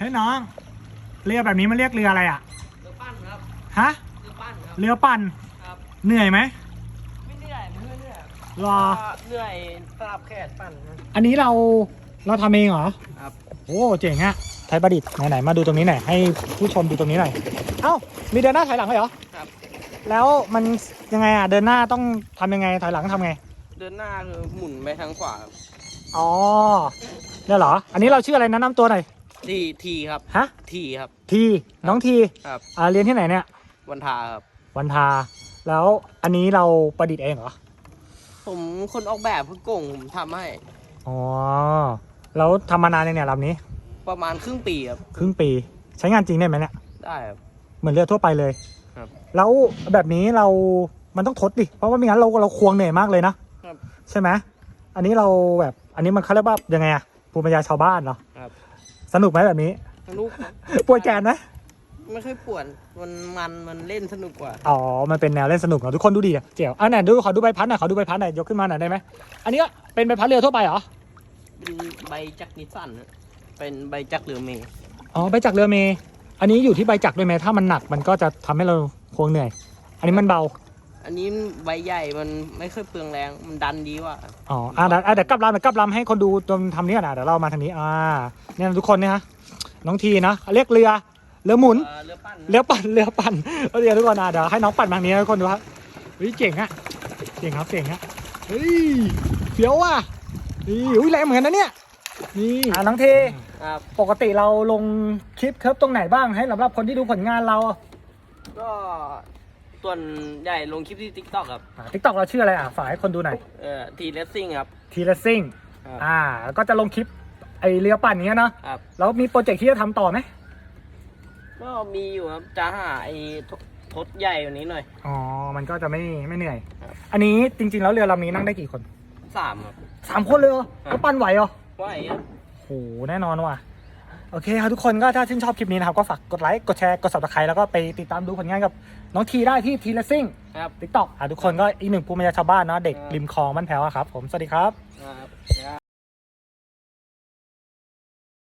เฮ้ยน้อง เรือแบบนี้มันเรียกเรืออะไรอะ เรือปั้นครับ ฮะ เรือปั้นครับ เรือปั่น ครับ เหนื่อยไหม ไม่เหนื่อยไม่เหนื่อยรอ เหนื่อยสลับแขนปั้นนะอันนี้เราเราทำเองเหรอครับ โอ้เจ๋งอะไทยประดิษฐ์ไหนๆมาดูตรงนี้หน่อยให้ผู้ชมดูตรงนี้หน่อยเอ้ามีเดินหน้าถอยหลังเลยเหรอครับ แล้วมันยังไงอะเดินหน้าต้องทำยังไงถอยหลังทำไงเดินหน้าคือหมุนไปทางขวาครับอ๋อเนี่ยเหรอ อันนี้เราชื่ออะไรแนะนำตัวหน่อย ทีทีครับฮะ ทีครับ ทีน้องทีครับ อ่าเรียนที่ไหนเนี่ย วันทาครับ วันทา แล้วอันนี้เราประดิษฐ์เองเหรอ ผมคนออกแบบเพื่อโก่งผมทำให้ อ๋อ แล้วทำมานานเลยงเนี่ยลำนี้ ประมาณครึ่งปีครับ ครึ่งปี ใช้งานจริงได้ไหมเนี่ย ได้ครับ เหมือนเรือทั่วไปเลยครับแล้วแบบนี้เรา มันต้องทดดิ เพราะว่าไม่งั้นเราเราควงเหนื่อยมากเลยนะครับ ใช่ไหม อันนี้เราแบบ อันนี้มันเขาเรียกว่ายังไงอะภูมิปัญญาชาวบ้านเนาะครับ สนุกไหมแบบนี้ สนุกครับปวดแกนไหมไม่ค่อยปวดมันมันมันเล่นสนุกกว่า อ๋อ มันเป็นแนวเล่นสนุกเนาะทุกคนดูดิอะเจ๋วอะไหนดูขอดูใบพัดหน่อยขอดูใบพัดหน่อยยกขึ้นมาหน่อยได้ไหมอันนี้ก็เป็นใบพัดเรือทั่วไปเหรอเป็นใบจักรนิสสันนะเป็นใบจักรเรือเมย์อ๋อใบจักรเรือเมย์อันนี้อยู่ที่ใบจักรด้วยไหมถ้ามันหนักมันก็จะทำให้เราควงเหนื่อย อันนี้มันเบา อันนี้ใบใหญ่มันไม่ค่อยเปลืองแรง มันดันดีกว่าอ๋ออะเดี๋ยวอะเดี๋ยวกลับลำเดี๋ยวกลับลำให้คนดูตรงทำนี้ก่อนนะเดี๋ยวเรามาทางนี้อ่าเนี่ยทุกคนเนี่ยฮะน้องทีนะเรียกเรือเรือหมุน เอ่อเรือปั้นนะเรือปั่นเรือปั่นเอาเดี๋ยวทุกคนนะเดี๋ยวให้น้องปั่นมาทางนี้ให้ทุกคนดูครับเฮ้ยเจ๋งอะเจ๋งครับเจ๋งอะเฮ้ยเฟี้ยวว่ะนี่อุ้ยแรงเหมือนกันนะเนี่ยนี่อ่าน้องทีครับ ปกติเราลงคลิปเคิร์ฟตรงไหนบ้างให้สำหรับคนที่ดูผลงานเรา ก็ ส่วนใหญ่ลงคลิปที่ทิกตอกครับทิกตอกเราชื่ออะไรอะ ฝากให้คนดูหน่อย เอ่อทีเลสซิ่งครับ ทีเลสซิ่ง ครับ อ่า แล้วก็จะลงคลิปไอเรือปั่นอย่างเงี้ยเนาะ ครับ แล้วมีโปรเจกต์ที่จะทำต่อไหมก็มีอยู่ครับ จะหาไอ้ททดใหญ่กว่านี้หน่อย อ๋อ มันก็จะไม่ไม่เหนื่อย ครับ อันนี้จริงๆ แล้วเรือลำนี้นั่งได้กี่คนสามครับ สามคนเลยเหรอครับแล้วปั่นไหวเหรอไหวครับโห แน่นอนว่ะ โอเคครับทุกคนก็ถ้าชื่นชอบคลิปนี้นะครับ ก็ฝากกดไลค์กดแชร์กด subscribe แล้วก็ไปติดตามดูผลงานกับน้องทีได้ที่ทีเลสซิ่งครับ ทิกตอกอะทุกคนก็อีกหนึ่งภูมิปัญญาชาวบ้านเนาะเด็กครับริมคลองบ้านแพ้วอะครับผมสวัสดีครับ ครับครับ